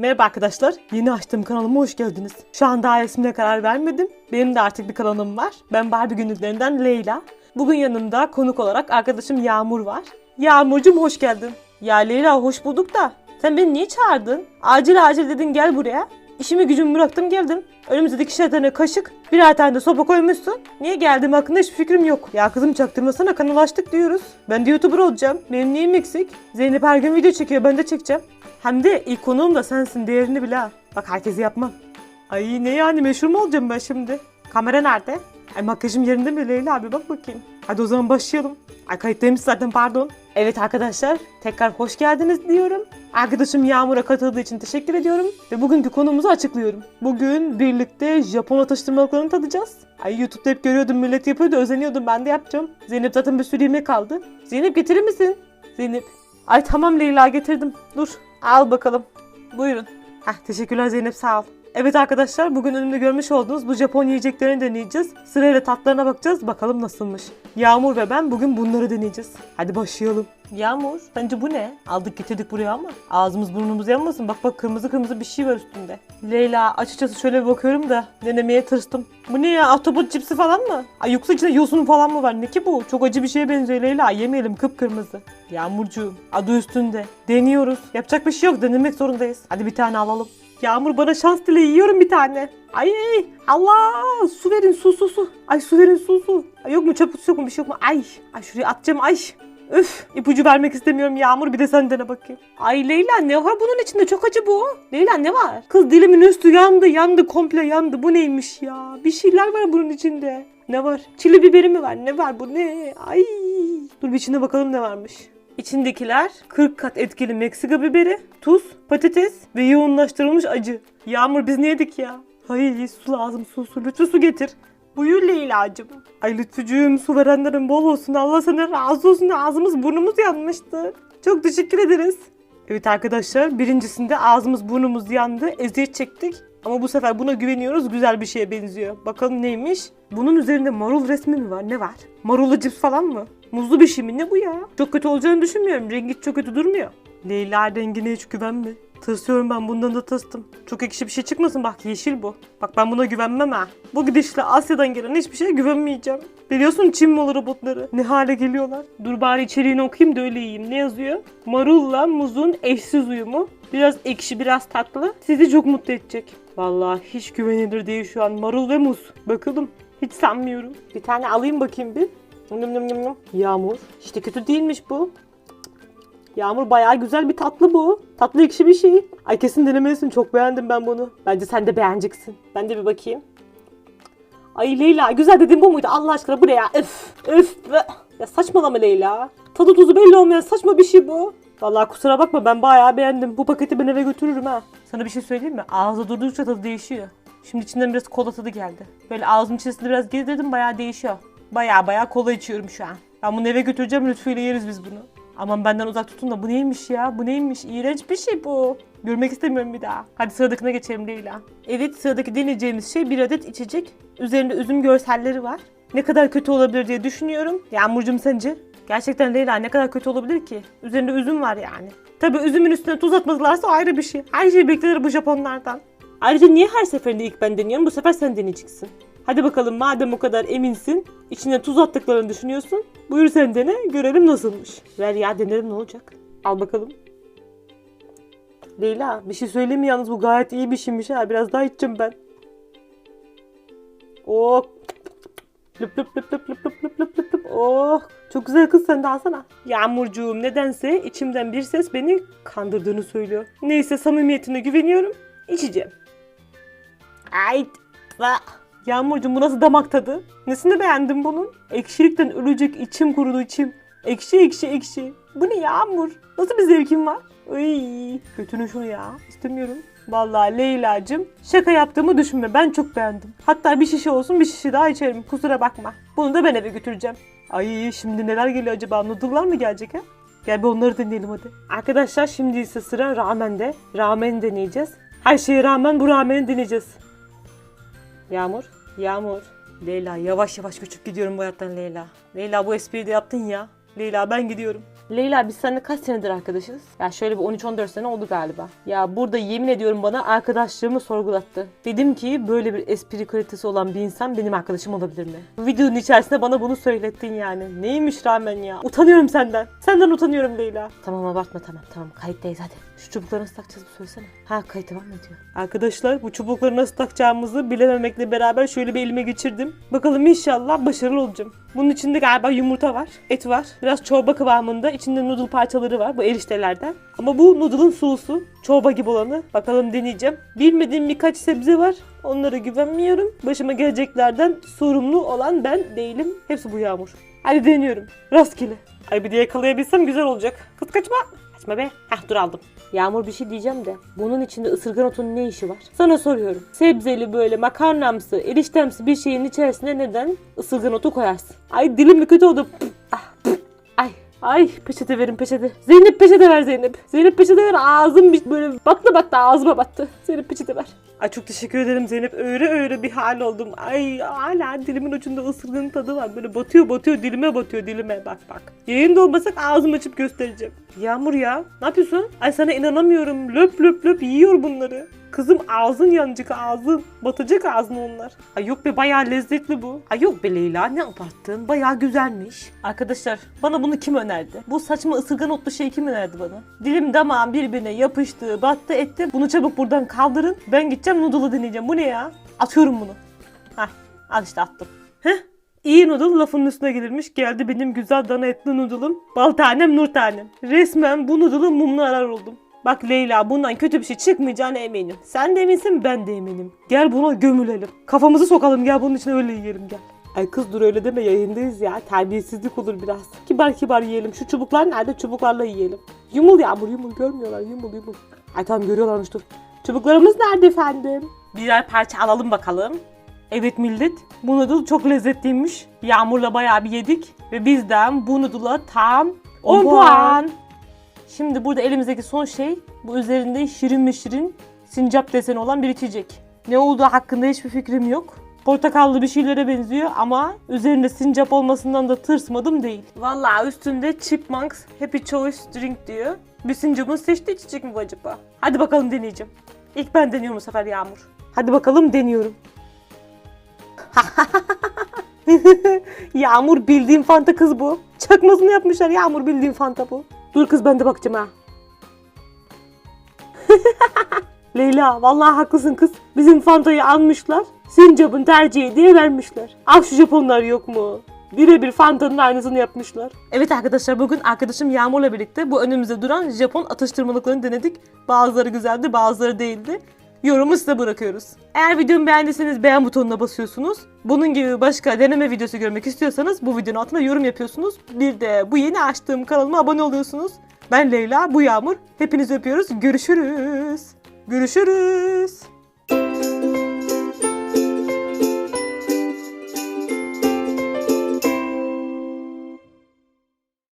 Merhaba arkadaşlar. Yeni açtığım kanalıma hoş geldiniz. Şu an daha ismine karar vermedim. Benim de artık bir kanalım var. Ben Barbie günlüklerinden Leyla. Bugün yanımda konuk olarak arkadaşım Yağmur var. Yağmurcum hoş geldin. Ya Leyla hoş bulduk da sen beni niye çağırdın? Acil acil dedin gel buraya. İşimi gücümü bıraktım geldim. Önümüzdeki iki kaşık, birer tane de sopa koymuşsun. Niye geldim hakkında hiçbir fikrim yok. Ya kızım çaktırmasana kanal açtık diyoruz. Ben de YouTuber olacağım. Benim neyim eksik? Zeynep her gün video çekiyor ben de çekeceğim. Hem de ilk konuğum da sensin değerini bil ha. Bak herkesi yapmam. Ay ne yani meşhur mu olacağım ben şimdi? Kamera nerede? Ay makyajım yerinde mi Leyla abi bak bakayım. Hadi o zaman başlayalım. Ay kayıttaymış zaten pardon. Evet arkadaşlar tekrar hoş geldiniz diyorum. Arkadaşım Yağmur'a katıldığı için teşekkür ediyorum. Ve bugünkü konumuzu açıklıyorum. Bugün birlikte Japon atıştırmalıklarını tadacağız. Ay YouTube'da hep görüyordum millet yapıyordu özeniyordum ben de yapacağım. Zeynep zaten bir sürü yemek kaldı. Zeynep getirir misin? Zeynep. Ay tamam Leyla getirdim. Dur al bakalım. Buyurun. Heh, teşekkürler Zeynep sağ ol. Evet arkadaşlar bugün önümde görmüş olduğunuz bu Japon yiyeceklerini deneyeceğiz. Sırayla tatlarına bakacağız bakalım nasılmış. Yağmur ve ben bugün bunları deneyeceğiz. Hadi başlayalım. Yağmur sence bu ne? Aldık getirdik buraya ama ağzımız burnumuz yanmasın. Bak bak kırmızı kırmızı bir şey var üstünde. Leyla açıkçası şöyle bir bakıyorum da denemeye tırstım. Bu ne ya ahtapot cipsi falan mı? Ay yoksa içinde yosun falan mı var? Ne ki bu? Çok acı bir şeye benziyor Leyla. Yemeyelim kıpkırmızı. Yağmurcuğum adı üstünde. Deniyoruz. Yapacak bir şey yok denemek zorundayız. Hadi bir tane alalım. Yağmur bana şans dile yiyorum bir tane. Ay Allah su verin su su su. Ay su verin su su. Ay, yok mu kutusu yok mu bir şey yok mu? Ay ay şuraya atacağım ay. Üf ipucu vermek istemiyorum Yağmur bir de sen dene bakayım. Ay Leyla ne var bunun içinde çok acı bu. Leyla ne var? Kız dilimin üstü yandı yandı komple yandı bu neymiş ya. Bir şeyler var bunun içinde. Ne var? Çili biberi mi var? Ne var bu ne? Ay. Dur bir içine bakalım ne varmış. İçindekiler 40 kat etkili Meksika biberi, tuz, patates ve yoğunlaştırılmış acı. Yağmur biz ne yedik ya? Ay su lazım su su lütfü su getir. Buyur Leyla'cığım. Ay lütfücüğüm su verenlerin bol olsun. Allah sana razı olsun. Ağzımız burnumuz yanmıştı. Çok teşekkür ederiz. Evet arkadaşlar birincisinde ağzımız burnumuz yandı. Eziyet çektik. Ama bu sefer buna güveniyoruz. Güzel bir şeye benziyor. Bakalım neymiş? Bunun üzerinde marul resmi mi var? Ne var? Marullu cips falan mı? Muzlu bir şey mi? Ne bu ya? Çok kötü olacağını düşünmüyorum. Rengi çok kötü durmuyor. Leyla rengine hiç güvenme. Tırsıyorum ben bundan da tırstım. Çok ekşi bir şey çıkmasın bak yeşil bu. Bak ben buna güvenmem ha. Bu gidişle Asya'dan gelen hiçbir şeye güvenmeyeceğim. Biliyorsun Çin malı robotları ne hale geliyorlar. Dur bari içeriğini okuyayım da öyle yiyeyim. Ne yazıyor? Marulla muzun eşsiz uyumu. Biraz ekşi biraz tatlı. Sizi çok mutlu edecek. Vallahi hiç güvenilir değil şu an. Marul ve muz. Bakalım. Hiç sanmıyorum. Bir tane alayım bakayım bir. Nım nım nım nım. Yağmur. İşte kötü değilmiş bu. Yağmur bayağı güzel bir tatlı bu. Tatlı ekşi bir şey. Ay kesin denemelisin. Çok beğendim ben bunu. Bence sen de beğeneceksin. Ben de bir bakayım. Ay Leyla güzel dediğin bu muydu? Allah aşkına bu ne ya? Ya saçmalama Leyla. Tadı tuzu belli olmayan saçma bir şey bu. Vallahi kusura bakma ben bayağı beğendim. Bu paketi ben eve götürürüm ha. Sana bir şey söyleyeyim mi? Ağızda durdukça tadı değişiyor. Şimdi içinden biraz kola tadı geldi. Böyle ağzımın içerisinde biraz gezdirdim bayağı değişiyor. Bayağı bayağı kola içiyorum şu an. Ben bunu eve götüreceğim lütfüyle yeriz biz bunu. Aman benden uzak tutun da bu neymiş ya? Bu neymiş? İğrenç bir şey bu. Görmek istemiyorum bir daha. Hadi sıradakine geçelim Leyla. Evet sıradaki deneyeceğimiz şey bir adet içecek. Üzerinde üzüm görselleri var. Ne kadar kötü olabilir diye düşünüyorum. Yağmurcuğum sence? Gerçekten Leyla ne kadar kötü olabilir ki? Üzerinde üzüm var yani. Tabi üzümün üstüne tuz atmadılarsa ayrı bir şey. Her şey beklenir bu Japonlardan. Ayrıca niye her seferinde ilk ben deniyorum? Bu sefer sen deneyeceksin. Hadi bakalım madem o kadar eminsin, içine tuz attıklarını düşünüyorsun. Buyur sen dene, görelim nasılmış. Ver ya denerim ne olacak. Al bakalım. Leyla bir şey söyleyeyim mi yalnız bu gayet iyi bir şeymiş ha. Biraz daha içeceğim ben. Oh. Lüp lüp lüp lüp lüp lüp lüp lüp lüp lüp. Oh. Çok güzel kız sen de alsana. Yağmurcuğum nedense içimden bir ses beni kandırdığını söylüyor. Neyse samimiyetine güveniyorum. İçeceğim. Ay. Yağmurcuğum bu nasıl damak tadı? Nesini beğendin bunun? Ekşilikten ölecek içim kurudu içim. Ekşi ekşi ekşi. Bu ne Yağmur? Nasıl bir zevkin var? Ay, götünü şunu ya. İstemiyorum. Vallahi Leyla'cığım şaka yaptığımı düşünme. Ben çok beğendim. Hatta bir şişe olsun bir şişe daha içerim. Kusura bakma. Bunu da ben eve götüreceğim. Ay şimdi neler geliyor acaba? Noodle'lar mı gelecek ha? Gel bir onları deneyelim hadi. Arkadaşlar şimdi ise sıra ramende. Ramen deneyeceğiz. Her şeye rağmen bu rameni deneyeceğiz. Yağmur, Yağmur. Leyla yavaş yavaş göçüp gidiyorum bu hayattan Leyla. Leyla bu espriyi de yaptın ya. Leyla ben gidiyorum. Leyla biz seninle kaç senedir arkadaşız? Ya şöyle bir 13-14 sene oldu galiba. Ya burada yemin ediyorum bana arkadaşlığımı sorgulattı. Dedim ki böyle bir espri kalitesi olan bir insan benim arkadaşım olabilir mi? Bu videonun içerisinde bana bunu söylettin yani. Neymiş rağmen ya. Utanıyorum senden. Senden utanıyorum Leyla. Tamam abartma tamam tamam kayıttayız hadi. Şu çubukları nasıl takacağız bir söylesene. Ha kayıt devam ediyor. Arkadaşlar bu çubukları nasıl takacağımızı bilememekle beraber şöyle bir elime geçirdim. Bakalım inşallah başarılı olacağım. Bunun içinde galiba yumurta var, et var. Biraz çorba kıvamında. İçinde noodle parçaları var bu eriştelerden. Ama bu noodle'ın sulusu. Çorba gibi olanı. Bakalım deneyeceğim. Bilmediğim birkaç sebze var. Onlara güvenmiyorum. Başıma geleceklerden sorumlu olan ben değilim. Hepsi bu yağmur. Hadi deniyorum. Rastgele. Ay bir de yakalayabilsem güzel olacak. Kız kaçma. Kaçma be. Heh dur aldım. Yağmur bir şey diyeceğim de bunun içinde ısırgan otunun ne işi var? Sana soruyorum. Sebzeli böyle makarnamsı, eriştemsi bir şeyin içerisine neden ısırgan otu koyarsın? Ay dilim mi kötü oldu? Ah, ay. Peçete verin peçete. Zeynep peçete ver Zeynep. Zeynep peçete ver ağzım böyle battı battı ağzıma battı. Zeynep peçete ver. Ay çok teşekkür ederim Zeynep. Öyle öyle bir hal oldum. Ay hala dilimin ucunda ısırganın tadı var. Böyle batıyor batıyor dilime batıyor dilime bak bak. Yayında olmasak ağzımı açıp göstereceğim. Yağmur ya ne yapıyorsun? Ay sana inanamıyorum. Löp löp löp yiyor bunları. Kızım ağzın yanacak ağzın. Batacak ağzın onlar. Ay yok be bayağı lezzetli bu. Ay yok be Leyla ne abarttın. Bayağı güzelmiş. Arkadaşlar bana bunu kim önerdi? Bu saçma ısırgan otlu şey kim önerdi bana? Dilim damağım birbirine yapıştı, battı etti. Bunu çabuk buradan kaldırın. Ben gideceğim noodle'ı deneyeceğim. Bu ne ya? Atıyorum bunu. Hah al işte attım. Heh İyi noodle lafının üstüne gelirmiş. Geldi benim güzel dana etli noodle'ım. Bal tanem nur tanem. Resmen bu noodle'ın mumunu arar oldum. Bak Leyla bundan kötü bir şey çıkmayacağına eminim. Sen de eminsin ben de eminim. Gel buna gömülelim. Kafamızı sokalım gel bunun içine öyle yiyelim gel. Ay kız dur öyle deme yayındayız ya. Terbiyesizlik olur biraz. Kibar kibar yiyelim. Şu çubuklar nerede? Çubuklarla yiyelim. Yumul yağmur yumul görmüyorlar yumul yumul. Ay tamam görüyorlarmış dur. Çubuklarımız nerede efendim? Birer parça alalım bakalım. Evet millet, bu noodle çok lezzetliymiş. Yağmurla bayağı bir yedik ve bizden bu noodle'a tam 10 On puan. puan. Şimdi burada elimizdeki son şey bu üzerinde şirin mi şirin sincap deseni olan bir içecek. Ne olduğu hakkında hiçbir fikrim yok. Portakallı bir şeylere benziyor ama üzerinde sincap olmasından da tırsmadım değil. Vallahi üstünde Chipmunks Happy Choice Drink diyor. Bir sincapın seçtiği içecek mi bu acaba? Hadi bakalım deneyeceğim. İlk ben deniyorum bu sefer Yağmur. Hadi bakalım deniyorum. Yağmur bildiğin Fanta kız bu. Çakmasını yapmışlar Yağmur bildiğin Fanta bu. Dur kız ben de bakacağım ha. Leyla vallahi haklısın kız. Bizim Fanta'yı almışlar. Sincap'ın tercihi diye vermişler. Ah şu Japonlar yok mu? Birebir Fanta'nın aynısını yapmışlar. Evet arkadaşlar bugün arkadaşım Yağmur'la birlikte bu önümüzde duran Japon atıştırmalıklarını denedik. Bazıları güzeldi bazıları değildi. Yorumu size bırakıyoruz. Eğer videomu beğendiyseniz beğen butonuna basıyorsunuz. Bunun gibi başka deneme videosu görmek istiyorsanız bu videonun altına yorum yapıyorsunuz. Bir de bu yeni açtığım kanalıma abone oluyorsunuz. Ben Leyla, bu Yağmur. Hepinizi öpüyoruz. Görüşürüz. Görüşürüz.